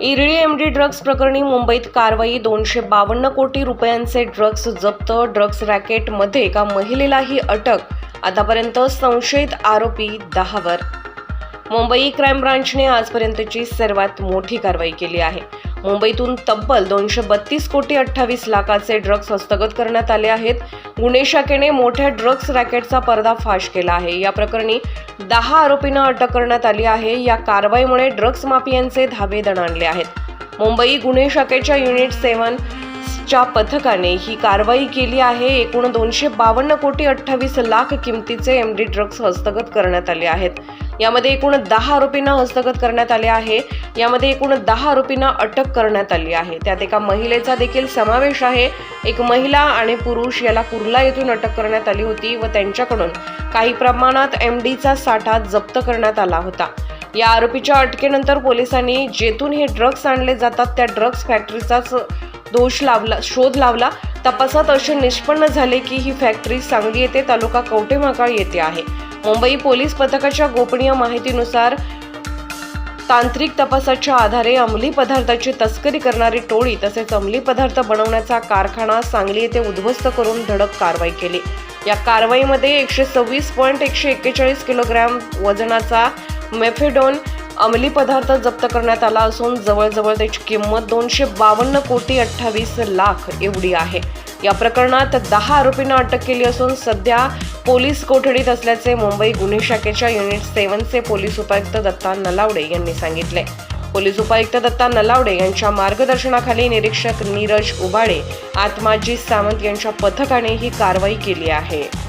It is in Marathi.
इरळी एमडी ड्रग्ज प्रकरणी मुंबईत कारवाई दोनशे बावन्न कोटी रुपयांचे ड्रग्ज जप्त ड्रग्ज रॅकेटमध्ये एका महिलेलाही अटक आतापर्यंत संशयित आरोपी दहावर. मुंबई क्राईम ब्रांचने आजपर्यंतची सर्वात मोठी कारवाई केली आहे. मुंबईतून तब्बल दोनशे बत्तीस कोटी अठ्ठावीस लाखाचे ड्रग्ज हस्तगत करण्यात आले आहेत. गुन्हे शाखेने मोठ्या ड्रग्ज रॅकेटचा पर्दाफाश केला आहे. या प्रकरणी दहा आरोपींना अटक करण्यात आली आहे. या कारवाईमुळे ड्रग्ज माफियांचे धाबे दणाणले आहेत. मुंबई गुन्हे शाखेच्या युनिट सेवन च्या पथकाने ही कारवाई केली आहे. एकूण दोनशे बावन्न कोटी अठ्ठावीस लाख किमतीचे एम डी ड्रग्ज हस्तगत करण्यात आले आहेत. यामध्ये एकूण दहा आरोपींना हस्तगत करण्यात आले आहे. यामध्ये एकूण दहा आरोपींना अटक करण्यात आली आहे. त्यात एका महिलेचा देखील समावेश आहे. एक महिला आणि पुरुष याला कुर्ला येथून अटक करण्यात आली होती व त्यांच्याकडून काही प्रमाणात एम डीचा साठा जप्त करण्यात आला होता. या आरोपीच्या अटकेनंतर पोलिसांनी जेथून हे ड्रग्ज आणले जातात त्या ड्रग्ज फॅक्टरीचाच दोष लावला शोध लावला. तपासात असे निष्पन्न झाले की ही फॅक्टरी सांगली येथे तालुका कवटेमाकाळ येथे आहे. मुंबई पोलीस पथकाच्या गोपनीय माहितीनुसार तांत्रिक तपासाच्या आधारे अंमली पदार्थाची तस्करी करणारी टोळी तसेच अंमली पदार्थ बनवण्याचा कारखाना सांगली येथे उद्ध्वस्त करून धडक कारवाई केली. या कारवाईमध्ये एकशे सव्वीस पॉईंट एकशे एक्केचाळीस किलोग्रॅम वजनाचा मेफेडॉन अंमली पदार्थ जप्त करण्यात आला असून जवळजवळ त्याची किंमत दोनशे बावन्न कोटी अठ्ठावीस लाख एवढी आहे. या प्रकरणात दहा आरोपींना अटक केली असून सध्या पोलीस कोठडीत असल्याचे मुंबई गुन्हे शाखेच्या युनिट सेव्हनचे पोलीस उपायुक्त दत्ता नलावडे यांनी सांगितले. पोलीस उपायुक्त दत्ता नलावडे यांच्या मार्गदर्शनाखाली निरीक्षक नीरज उबाडे आत्माजी सावंत यांच्या पथकाने ही कारवाई केली आहे.